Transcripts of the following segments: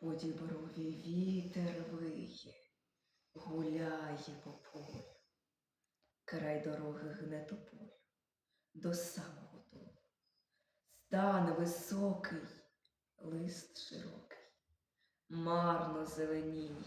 По діброві вітер виє, гуляє по полю. Край дороги гне тополю до самого долу. Стан високий, лист широкий, марно зеленіє,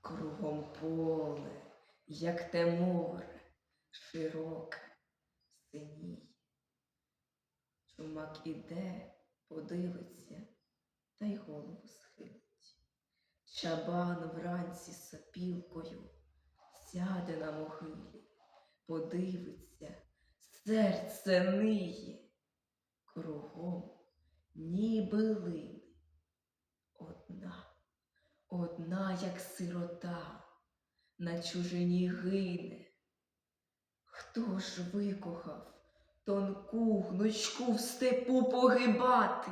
кругом поле, як те море, широке, синіє. Чумак іде, подивиться, та й голову схилить. Чабан вранці сопілкою сяде на могилі, подивиться, серце ниє, кругом ніби лини. Одна, одна, як сирота, на чужині гине. Хто ж викохав тонку гнучку в степу погибати?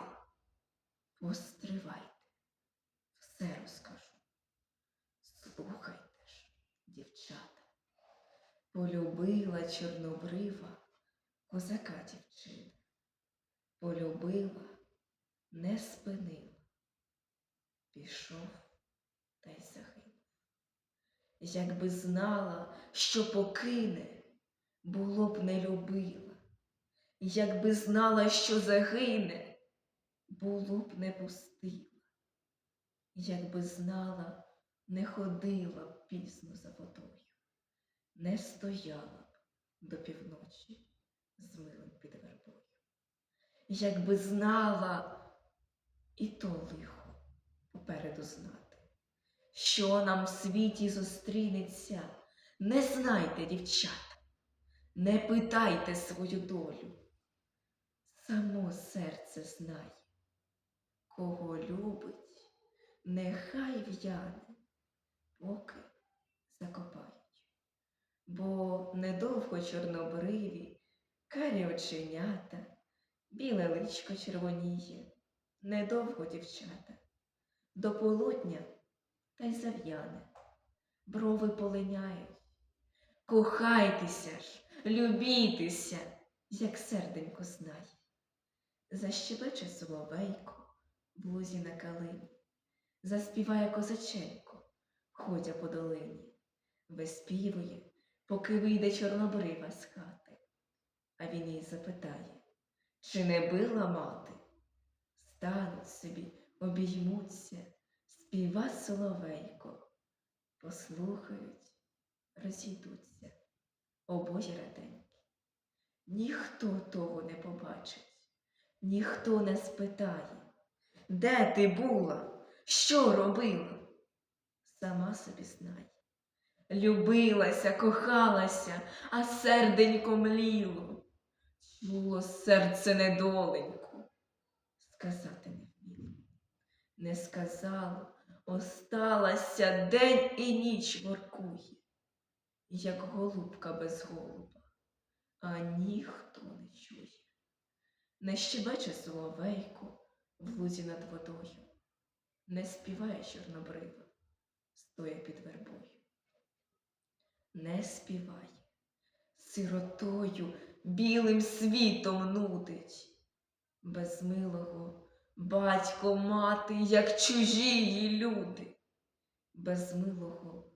Постривайте, все розкажу. Слухайте ж, дівчата. Полюбила чорнобрива козака дівчина. Полюбила, не спинила. Пішов та й загинув. Якби знала, що покине, було б не любила. Якби знала, що загине, було б не пустила. Якби знала, не ходила б пізно за водою, не стояла б до півночі з милим під вербою. Якби знала, і то лихо попереду знати, що нам в світі зустрінеться, не знайте, дівчата, не питайте свою долю. Само серце знає, кого любить, нехай в'яне, поки закопають. Бо недовго чорнобриві, карі оченята, біле личко червоніє, недовго дівчата, до полудня та й зав'яне, брови полиняють. Кохайтеся ж, любітеся, як серденько знає. Защебече соловейко в лузі на калині, заспіває козаченко, ходя по долині, виспівує, поки вийде чорнобрива з хати. А він їй запитає, чи не била мати? Стануть собі, обіймуться, співа соловейко, послухають, розійдуться, обоє раденькі. Ніхто того не побачить. Ніхто не спитає, де ти була, що робила? Сама собі знай. Любилася, кохалася, а серденько мліло. Чуло серце недоленьку, сказати не вміло. Не сказала, осталася день і ніч воркує, як голубка без голуба, а ніхто не чує. Не щебече соловейко в лузі над водою, не співає чорнобрива, стоя під вербою. Не співає, сиротою білим світом нудить, без милого батько мати, як чужії люди, без милого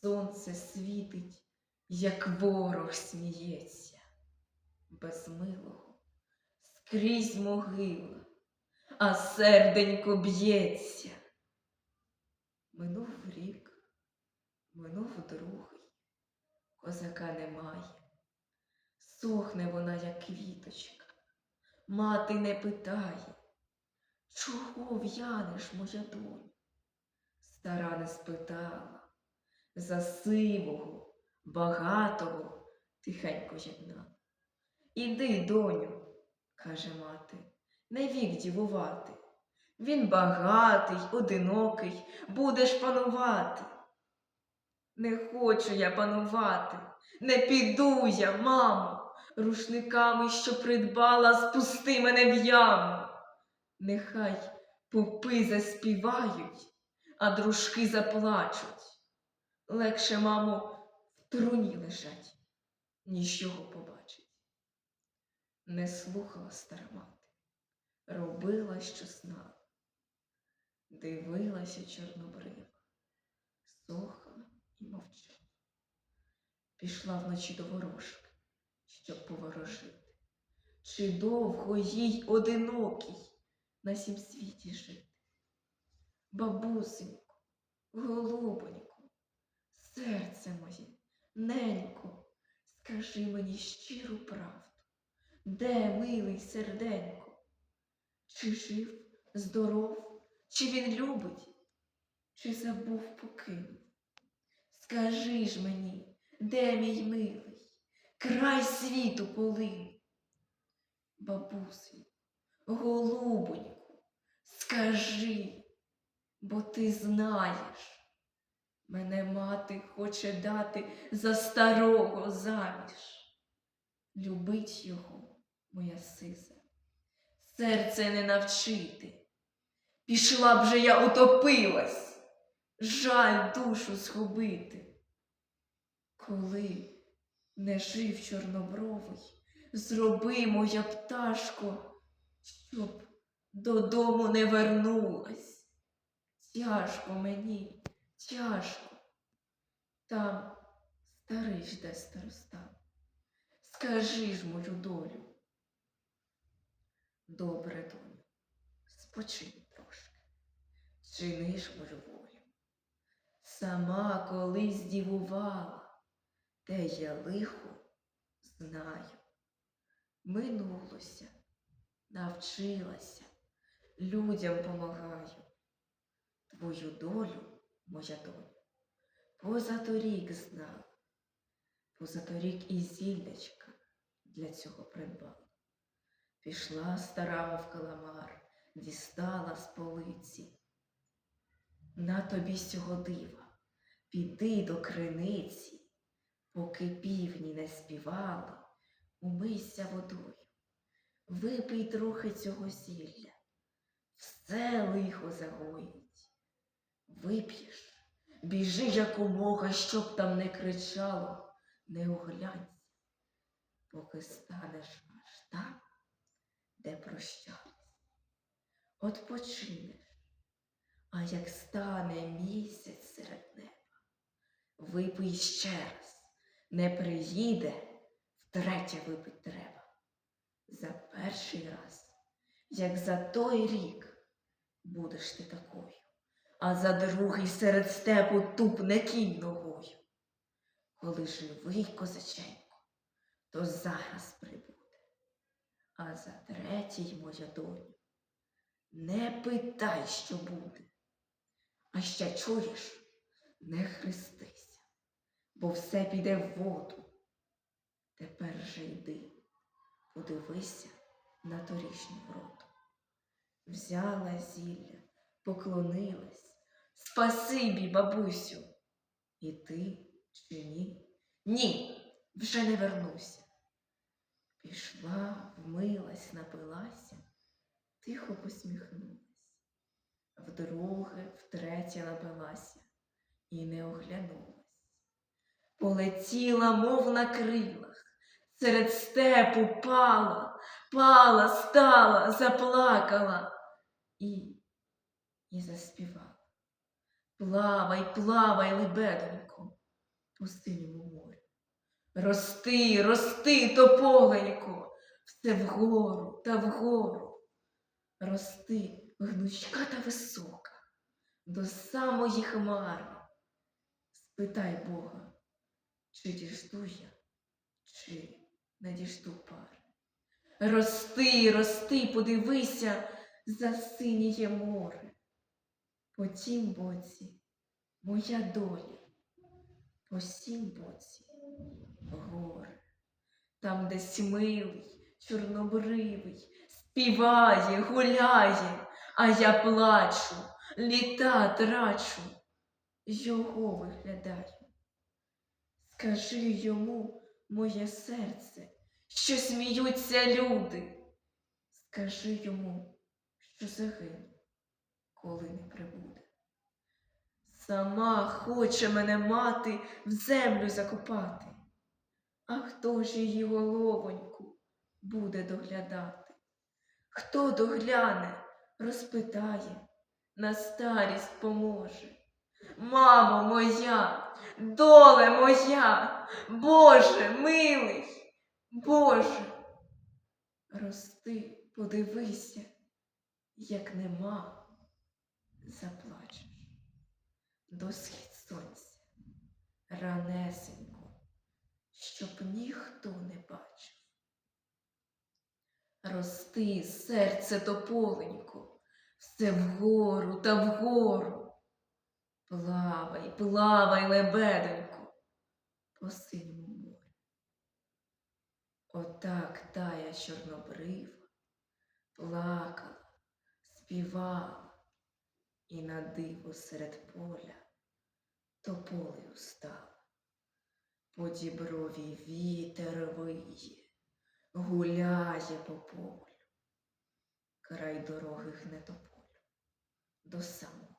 сонце світить, як ворог сміється, без милого скрізь могила, а серденько б'ється. Минув рік, минув другий, козака немає. Сохне вона, як квіточка. Мати не питає, чого в'янеш, моя доню? Стара не спитала, за сивого, багатого тихенько єдна. Іди, доню, каже мати, не вік дівувати. Він багатий, одинокий, будеш панувати. Не хочу я панувати, не піду я, мамо, рушниками, що придбала, спусти мене в яму. Нехай попи заспівають, а дружки заплачуть. Легше, мамо, в труні лежать, ніж його побачить. Не слухала стара мати, робила, що знала. Дивилася чорнобрива, сохла і мовчала. Пішла вночі до ворожки, щоб поворожити. Чи довго їй одинокій на сім світі жити? Бабусенько, голубонько, серце моє, ненько, скажи мені щиру правду, де милий серденько? Чи жив, здоров, чи він любить, чи забув покинув? Скажи ж мені, де мій милий, край світу полин? Бабусенько, голубоньку, скажи, бо ти знаєш, мене мати хоче дати за старого заміж. Любить його, моя сиза, серце не навчити. Пішла б же я утопилась, жаль душу згубити. Коли не жив чорнобровий, зроби, моя пташко, щоб додому не вернулась. Тяжко мені, тяжко. Там старий жде староста. Скажи ж мою долю. Добре, доню, спочинь трошки, чини ж мою волю. Сама колись дівувала, те я лихо знаю. Минулося, навчилася, людям помагаю. Твою долю, моя доля, позаторік знала, позаторік і зіллячка для цього придбала. Пішла стара в каламар, дістала з полиці. На тобі сього дива, піди до криниці, поки півні не співали, умийся водою, випий трохи цього зілля, все лихо загоїть. Вип'єш, біжи якомога, щоб там не кричало, не оглянься, поки станеш аж там, де прощались. От починеш, а як стане місяць серед неба, випий ще раз, не приїде, втретє випить треба. За перший раз, як за той рік, будеш ти такою, а за другий серед степу тупне кінь ногою. Коли живий козаченько, то зараз прибуде. А за третій, моя доню, не питай, що буде. А ще чуєш, не хрестися, бо все піде в воду. Тепер же йди, подивися на торішню вроду. Взяла зілля, поклонилась. Спасибі, бабусю. І ти чи ні? Ні, вже не вернуся. Пішла, вмилась, напилася, тихо посміхнулась. Вдруге, втретє напилася і не оглянулась. Полетіла, мов на крилах, серед степу пала, пала, стала, заплакала і, і заспівала. Плавай, плавай, лебедонько, по синьому морю. Рости, рости, тополенько, все вгору та вгору. Рости, гнучка та висока, до самої хмари. Спитай Бога, чи діжду я, чи не діжду пари. Рости, рости, подивися за синіє море. По тім боці моя доля, по сім боці горе. Там десь милий, чорнобривий, співає, гуляє, а я плачу, літа трачу, його виглядаю. Скажи йому, моє серце, що сміються люди. Скажи йому, що загину, коли не прибуде. Сама хоче мене мати в землю закопати. А хто ж її головоньку буде доглядати? Хто догляне, розпитає, на старість поможе. Мамо моя, доле моя, Боже милий, Боже. Рости, подивися, як нема, заплачеш до схід сонця, ранесенько, щоб ніхто не бачив. Рости, серце тополенько, все вгору та вгору. Плавай, плавай, лебеденько, по синьому морю. Отак тая чорнобрива плакала, співала, і на диво серед поля тополею стала. По вітер виє, гуляє по полю, край дороги гне тополю до самого